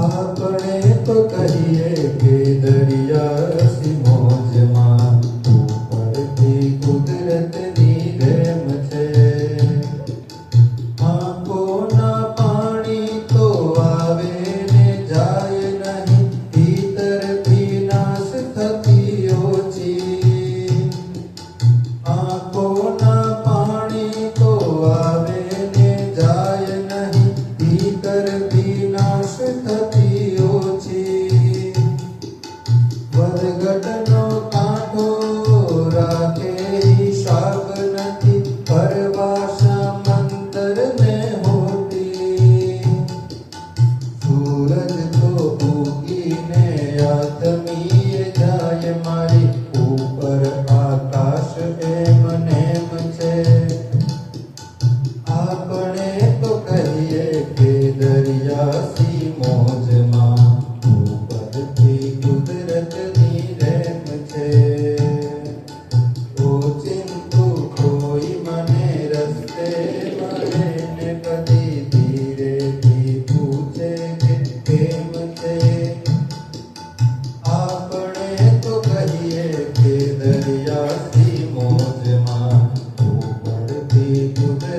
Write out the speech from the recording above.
આપણે તો કહીએ કે દરિયા સિમોજમાં ઉપરથી કુદરતની રેમ છે. આંખોના પાણી તો જાય નહીં ભીતરથી નાશ થતી ઓછી. આંખોના પાણી તો ને જાય નહીં ભીતરથી નાશ થતી